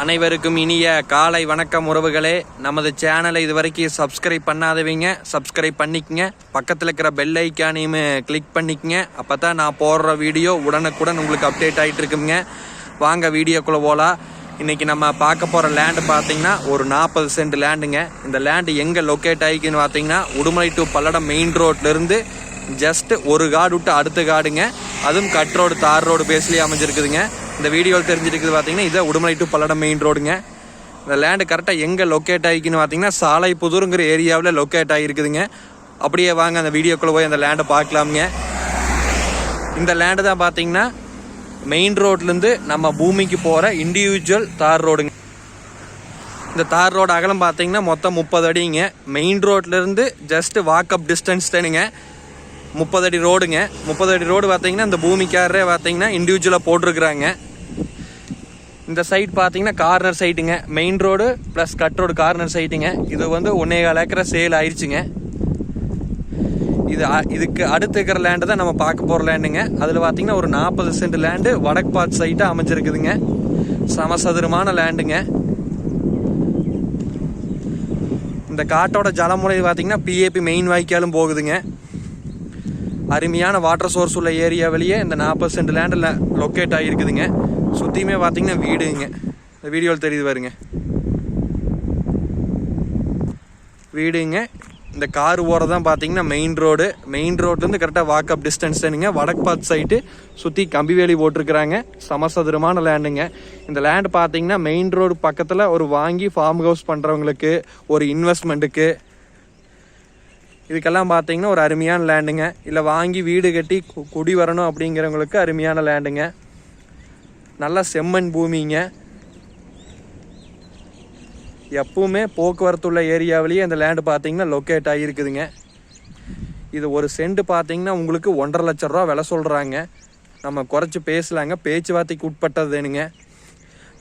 அனைவருக்கும் இனிய காலை வணக்கம் உறவுகளே. நமது சேனலை இதுவரைக்கும் சப்ஸ்கிரைப் பண்ணாதவங்க. சப்ஸ்கிரைப் பண்ணிக்கங்க. பக்கத்தில் இருக்கிற பெல் ஐக்கானையும் கிளிக் பண்ணிக்கங்க. அப்போ தான் நான் போடுற வீடியோ உடனுக்குடன் உங்களுக்கு அப்டேட் ஆகிட்டு இருக்குங்க. வாங்க வீடியோக்குள்ளே போகலாம் இன்றைக்கி நம்ம பார்க்க போகிற லேண்டு பார்த்தீங்கன்னா ஒரு நாற்பது சென்ட் லேண்டுங்க இந்த லேண்டு எங்கே லொக்கேட் ஆகிக்குன்னு பார்த்தீங்கன்னா உடுமலை டு பல்லடம் மெயின் ரோட்லேருந்து ஜஸ்ட் ஒரு காடு விட்டு அடுத்த காடுங்க. அதுவும் கட் ரோடு தார் ரோடு பேஸ்லேயே அமைஞ்சிருக்குதுங்க. இந்த வீடியோவில் தெரிஞ்சிருக்குது பார்த்தீங்கன்னா இதை உடுமலை டு பல்லடம் மெயின் ரோடுங்க இந்த லேண்டு கரெக்டாக எங்கே லொக்கேட் ஆகிக்குன்னு பார்த்தீங்கன்னா சாலை புதூருங்கிற ஏரியாவில் லொக்கேட் ஆகிருக்குதுங்க. அப்படியே வாங்க அந்த வீடியோக்குள்ளே போய் அந்த லேண்டை பார்க்கலாமுங்க. இந்த லேண்டு தான் பார்த்தீங்கன்னா மெயின் ரோட்லேருந்து நம்ம பூமிக்கு போகிற இண்டிவிஜுவல் தார் ரோடுங்க இந்த தார் ரோடு அகலம் பார்த்தீங்கன்னா மொத்தம் முப்பது அடிங்க. மெயின் ரோட்லேருந்து ஜஸ்ட் வாக்கப் டிஸ்டன்ஸ் தானுங்க. முப்பது அடி ரோடுங்க. முப்பது அடி ரோடு பார்த்தீங்கன்னா இந்த பூமிக்காரரே பார்த்தீங்கன்னா இண்டிவிஜுவலாக போட்டிருக்கிறாங்க. இந்த சைட் பார்த்தீங்கன்னா corner சைட்டுங்க main road plus cut road corner சைட்டுங்க இது வந்து ஒன்றே கால் ஏக்கரை சேல் ஆயிடுச்சுங்க இது அ- இதுக்கு அடுத்து இருக்கிற லேண்டு தான் நம்ம பார்க்க போகிற லேண்டுங்க அதில் பார்த்தீங்கன்னா ஒரு நாற்பது சென்ட் லேண்டு வடக்கு பாத் சைட்டாக அமைஞ்சிருக்குதுங்க. சமசதுரமான லேண்டுங்க இந்த காட்டோட ஜலமுறை பார்த்தீங்கன்னா பிஏபி மெயின் வாய்க்காலும் போகுதுங்க. அருமையான வாட்டர் சோர்ஸ் உள்ள ஏரியா வெளியே இந்த நாற்பது சென்ட் லேண்டில் லொக்கேட் ஆகிருக்குதுங்க சுற்றியுமே பார்த்தீங்கன்னா வீடுங்க. இந்த வீடியோவில் தெரியுது பாருங்க. வீடுங்க. இந்த கார் ஓரம் தான் பார்த்தீங்கன்னா மெயின் ரோடு மெயின் ரோட்லேருந்து கரெக்டாக வாக்கப் டிஸ்டன்ஸ் தானுங்க வடக்கு சைட்டு சுற்றி கம்பி வேலி போட்டிருக்கிறாங்க. சமசதுரமான லேண்டுங்க இந்த லேண்ட் பார்த்தீங்கன்னா மெயின் ரோடு பக்கத்தில் ஒரு வாங்கி ஃபார்ம் ஹவுஸ் பண்ணுறவங்களுக்கு ஒரு இன்வெஸ்ட்மெண்ட்டுக்கு இதுக்கெல்லாம் பார்த்தீங்கன்னா ஒரு அருமையான லேண்டுங்க இல்லை வாங்கி வீடு கட்டி கு- குடி வரணும் அப்படிங்கிறவங்களுக்கு அருமையான லேண்டுங்க நல்ல செம்மண் பூமிங்க. எப்பவுமே போக்குவரத்து உள்ள ஏரியாவிலேயே இந்த லேண்டு பார்த்தீங்கன்னா லொக்கேட் ஆகியிருக்குதுங்க. இது ஒரு சென்ட் பார்த்தீங்கன்னா உங்களுக்கு ஒன்றரை லட்ச ரூபா விலை சொல்கிறாங்க நம்ம குறைச்சி பேசலாங்க. பேச்சுவார்த்தைக்கு உட்பட்டதுனுங்க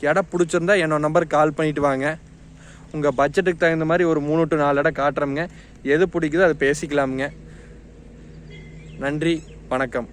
இடம் பிடிச்சிருந்தா என்னோட நம்பருக்கு கால் பண்ணிட்டு வாங்க. உங்கள் பட்ஜெட்டுக்கு தகுந்த மாதிரி ஒரு மூணு டு நாலு இடம் காட்டுறோமுங்க. எது பிடிக்குதோ அதை பேசிக்கலாமுங்க. நன்றி வணக்கம்.